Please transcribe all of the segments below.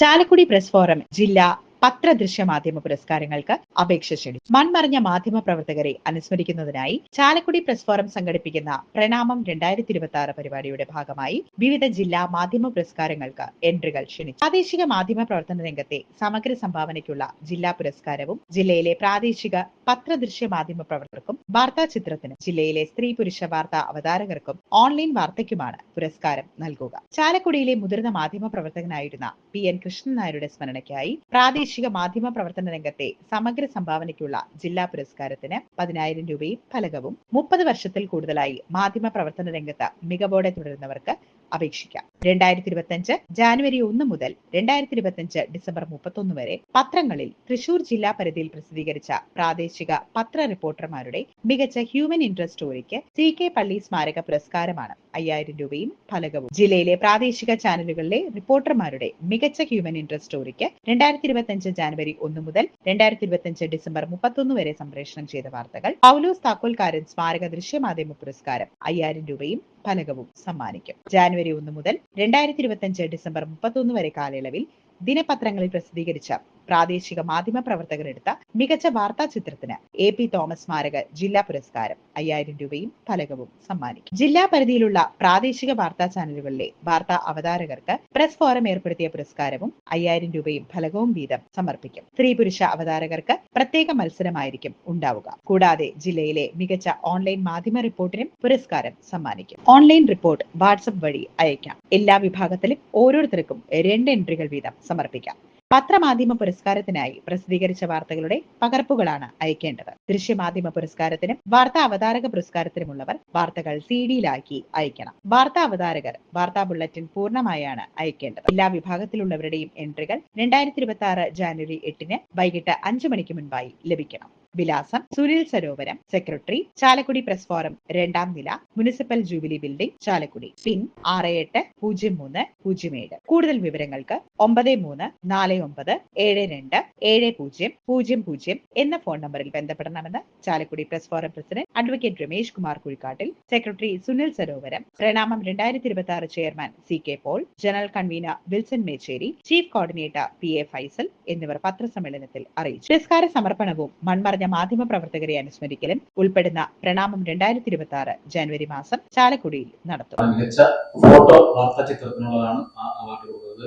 Chalakudy press forum ജില്ലാ പത്രദൃശ്യ മാധ്യമ പുരസ്കാരങ്ങൾക്ക് അപേക്ഷ ക്ഷണിച്ചു മൺമറഞ്ഞ മാധ്യമ പ്രവർത്തകരെ അനുസ്മരിക്കുന്നതിനായി ചാലക്കുടി പ്രസ് ഫോറം സംഘടിപ്പിക്കുന്ന പ്രണാമം രണ്ടായിരത്തി ഇരുപത്തി ആറ് പരിപാടിയുടെ ഭാഗമായി വിവിധ ജില്ലാ മാധ്യമ പുരസ്കാരങ്ങൾക്ക് എൻട്രികൾ ക്ഷണിച്ചു. പ്രാദേശിക മാധ്യമ പ്രവർത്തന രംഗത്തെ സമഗ്ര സംഭാവനയ്ക്കുള്ള ജില്ലാ പുരസ്കാരവും ജില്ലയിലെ പ്രാദേശിക പത്രദൃശ്യ മാധ്യമ പ്രവർത്തകർക്കും വാർത്താ ചിത്രത്തിനും ജില്ലയിലെ സ്ത്രീ പുരുഷ വാർത്താ അവതാരകർക്കും ഓൺലൈൻ വാർത്തയ്ക്കുമാണ് പുരസ്കാരം നൽകുക. ചാലക്കുടിയിലെ മുതിർന്ന മാധ്യമ പ്രവർത്തകനായിരുന്ന പി എൻ കൃഷ്ണൻ നായരുടെ സ്മരണയ്ക്കായി പ്രാദേശിക മാധ്യമ പ്രവർത്തന രംഗത്തെ സമഗ്ര സംഭാവനയ്ക്കുള്ള ജില്ലാ പുരസ്കാരത്തിന് പതിനായിരം രൂപയും ഫലകവും മുപ്പത് വർഷത്തിൽ കൂടുതലായി മാധ്യമ പ്രവർത്തന രംഗത്ത് മികവോടെ തുടരുന്നവർക്ക് അപേക്ഷിക്കാം. രണ്ടായിരത്തി ഇരുപത്തിയഞ്ച് ജാനുവരി ഒന്ന് മുതൽ രണ്ടായിരത്തി ഇരുപത്തിയഞ്ച് ഡിസംബർ മുപ്പത്തൊന്ന് വരെ പത്രങ്ങളിൽ തൃശൂർ ജില്ലാ പരിധിയിൽ പ്രസിദ്ധീകരിച്ച പ്രാദേശിക പത്ര റിപ്പോർട്ടർമാരുടെ മികച്ച ഹ്യൂമൻ ഇൻട്രസ്റ്റ് സ്റ്റോറിക്ക് സി കെ പള്ളി സ്മാരക പുരസ്കാരമാണ് അയ്യായിരം രൂപയും ഫലകവും. ജില്ലയിലെ പ്രാദേശിക ചാനലുകളിലെ റിപ്പോർട്ടർമാരുടെ മികച്ച ഹ്യൂമൻ ഇൻട്രസ്റ്റ് സ്റ്റോറിക്ക് രണ്ടായിരത്തി ഇരുപത്തിയഞ്ച് ജാനുവരി ഒന്ന് മുതൽ രണ്ടായിരത്തി ഇരുപത്തിയഞ്ച് ഡിസംബർ മുപ്പത്തൊന്ന് വരെ സംപ്രേഷണം ചെയ്ത വാർത്തകൾ പൗലോസ് താക്കോൽക്കാരൻ സ്മാരക ദൃശ്യമാധ്യമ പുരസ്കാരം അയ്യായിരം രൂപയും ഫലകവും സമ്മാനിക്കും. ജാനുവരി ഒന്ന് മുതൽ രണ്ടായിരത്തി ഇരുപത്തിയഞ്ച് ഡിസംബർ മുപ്പത്തൊന്ന് വരെ കാലയളവിൽ ദിനപത്രങ്ങളിൽ പ്രസിദ്ധീകരിച്ച പ്രാദേശിക മാധ്യമ പ്രവർത്തകരെടുത്ത മികച്ച വാർത്താ ചിത്രത്തിന് എ പി തോമസ് സ്മാരക ജില്ലാ പുരസ്കാരം അയ്യായിരം രൂപയും ഫലകവും സമ്മാനിക്കും. ജില്ലാ പരിധിയിലുള്ള പ്രാദേശിക വാർത്താ ചാനലുകളിലെ വാർത്താ അവതാരകർക്ക് പ്രസ് ഫോറം ഏർപ്പെടുത്തിയ പുരസ്കാരവും അയ്യായിരം രൂപയും ഫലകവും വീതം സമർപ്പിക്കും. സ്ത്രീ പുരുഷ അവതാരകർക്ക് പ്രത്യേക മത്സരമായിരിക്കും ഉണ്ടാവുക. കൂടാതെ ജില്ലയിലെ മികച്ച ഓൺലൈൻ മാധ്യമ റിപ്പോർട്ടിനും പുരസ്കാരം സമ്മാനിക്കും. ഓൺലൈൻ റിപ്പോർട്ട് വാട്സപ്പ് വഴി അയക്കാം. എല്ലാ വിഭാഗത്തിലും ഓരോരുത്തർക്കും രണ്ട് എൻട്രികൾ വീതം സമർപ്പിക്കാം. പത്രമാധ്യമ പുരസ്കാരത്തിനായി പ്രസിദ്ധീകരിച്ച വാർത്തകളുടെ പകർപ്പുകളാണ് അയക്കേണ്ടത്. ദൃശ്യമാധ്യമ പുരസ്കാരത്തിനും വാർത്താ അവതാരക പുരസ്കാരത്തിനുമുള്ളവർ വാർത്തകൾ സി ഡിയിലാക്കി അയക്കണം. വാർത്താ അവതാരകർ വാർത്താ ബുള്ളറ്റിൻ പൂർണമായാണ് അയക്കേണ്ടത്. എല്ലാ വിഭാഗത്തിലുള്ളവരുടെയും എൻട്രികൾ രണ്ടായിരത്തി ഇരുപത്തി ആറ് ജാനുവരി എട്ടിന് വൈകിട്ട് അഞ്ചു മണിക്ക് മുൻപായി ലഭിക്കണം. വിലാസം Sunil Sarovaram secretary Chalakudy press forum രണ്ടാം നില municipal jubilee building Chalakudy. Pin ആറ് എട്ട് പൂജ്യം മൂന്ന് പൂജ്യം ഏഴ്. കൂടുതൽ വിവരങ്ങൾക്ക് ഒമ്പത് മൂന്ന് നാല് ഒമ്പത് ഏഴ് രണ്ട് ഏഴ് പൂജ്യം പൂജ്യം പൂജ്യം എന്ന ഫോൺ നമ്പറിൽ ബന്ധപ്പെടണമെന്ന് Chalakudy press forum president advocate Ramesh Kumar Kuzhikkattil secretary Sunil Sarovaram പ്രണാമം രണ്ടായിരത്തി ഇരുപത്തി ആറ് chairman C K Paul general convener Wilson Mechery chief coordinator P A Faisal എന്നിവർ പത്രസമ്മേളനത്തിൽ അറിയിച്ചു. പുരസ്കാര സമർപ്പണവും മൺമറഞ്ഞ മാധ്യമ പ്രവർത്തകരെ അനുസ്മരിക്കലും ഉൾപ്പെടുന്ന പ്രണാമം രണ്ടായിരത്തി ഇരുപത്തി ആറ് ജനുവരി മാസം ചാലക്കുടിയിൽ നടത്തും. മികച്ച ഫോട്ടോ വാർത്താ ചിത്രത്തിനുള്ളതാണ് ആ അവാർഡ് കൊടുക്കുന്നത്.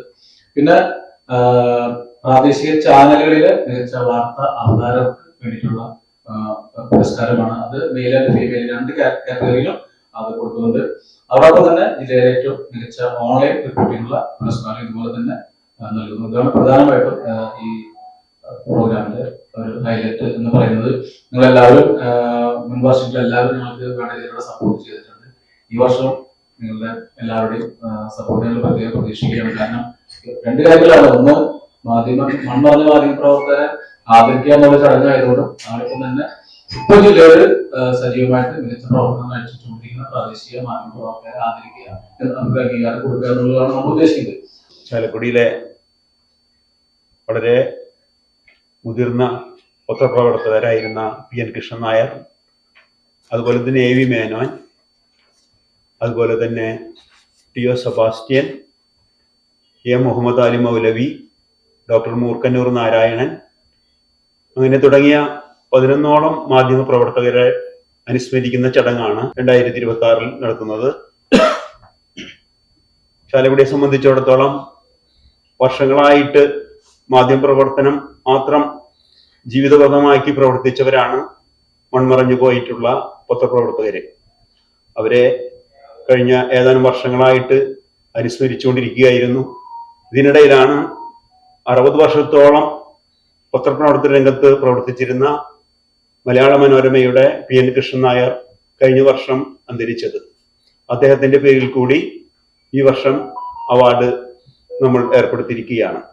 പിന്നെ പ്രാദേശിക ചാനലുകളിലെ മികച്ച വാർത്ത അവതാരകർക്ക് വേണ്ടിയിട്ടുള്ള പുരസ്കാരമാണ് അത് മെയിൽ ആൻഡ് ഫീമെയിൽ രണ്ട് കാറ്റഗറിയിലും അത് കൊടുക്കുന്നുണ്ട്. അതോടൊപ്പം തന്നെ ജില്ലയിലെ ഏറ്റവും മികച്ച ഓൺലൈൻ റിപ്പോർട്ടിനുള്ള പുരസ്കാരം ഇതുപോലെ തന്നെ നൽകുന്നു ഇതാണ് പ്രധാനമായിട്ടും ഈ പ്രോഗ്രാമിന്റെ ഒരു ഹൈലൈറ്റ് എന്ന് പറയുന്നത് നിങ്ങൾ എല്ലാവരും മുൻ വർഷങ്ങളിൽ എല്ലാവരും ഞങ്ങൾക്ക് വേണ്ട സപ്പോർട്ട് ചെയ്തിട്ടുണ്ട്. ഈ വർഷം നിങ്ങളുടെ എല്ലാവരുടെയും സപ്പോർട്ട് ഞങ്ങൾ പ്രത്യേകം പ്രതീക്ഷിക്കുകയാണ്. കാരണം രണ്ട് കാര്യങ്ങളാണ്. ഒന്ന് മാധ്യമ മൺമറഞ്ഞ മാധ്യമ പ്രവർത്തകരെ ആദരിക്കുക എന്നുള്ള ചടങ്ങായതുകൊണ്ടും അതോടൊപ്പം തന്നെ ഇപ്പോൾ ജില്ലയിൽ സജീവമായിട്ട് മികച്ച പ്രവർത്തനം കാഴ്ചവെച്ചുകൊണ്ടിരിക്കുന്ന പ്രാദേശിക മാധ്യമ പ്രവർത്തകരെ ആദരിക്കുക നമുക്ക് അംഗീകാരം കൊടുക്കുക എന്നുള്ളതാണ് നമ്മൾ ഉദ്ദേശിക്കുന്നത്. ചാലക്കുടിയിലെ വളരെ മുതിർന്ന പത്രപ്രവർത്തകരായിരുന്ന പി എൻ കൃഷ്ണൻ നായർ അതുപോലെ തന്നെ എ വി മേനോൻ അതുപോലെ തന്നെ T O Sebastian A Muhammad Ali Moulavi doctor Moorkkanoor Narayanan അങ്ങനെ തുടങ്ങിയ പതിനൊന്നോളം മാധ്യമ പ്രവർത്തകരെ അനുസ്മരിക്കുന്ന ചടങ്ങാണ് രണ്ടായിരത്തി ഇരുപത്തി ആറിൽ നടത്തുന്നത്. ചാലക്കുടിയെ സംബന്ധിച്ചിടത്തോളം വർഷങ്ങളായിട്ട് മാധ്യമപ്രവർത്തനം മാത്രം ജീവിതപഥമാക്കി പ്രവർത്തിച്ചവരാണ് മൺമറഞ്ഞു പോയിട്ടുള്ള പത്രപ്രവർത്തകര്. അവരെ കഴിഞ്ഞ ഏതാനും വർഷങ്ങളായിട്ട് അനുസ്മരിച്ചുകൊണ്ടിരിക്കുകയായിരുന്നു. ഇതിനിടയിലാണ് അറുപത് വർഷത്തോളം പത്രപ്രവർത്തന രംഗത്ത് പ്രവർത്തിച്ചിരുന്ന മലയാള മനോരമയുടെ പി എൻ കൃഷ്ണൻ നായർ കഴിഞ്ഞ വർഷം അന്തരിച്ചത്. അദ്ദേഹത്തിന്റെ പേരിൽ കൂടി ഈ വർഷം അവാർഡ് നമ്മൾ ഏർപ്പെടുത്തിയിരിക്കുകയാണ്.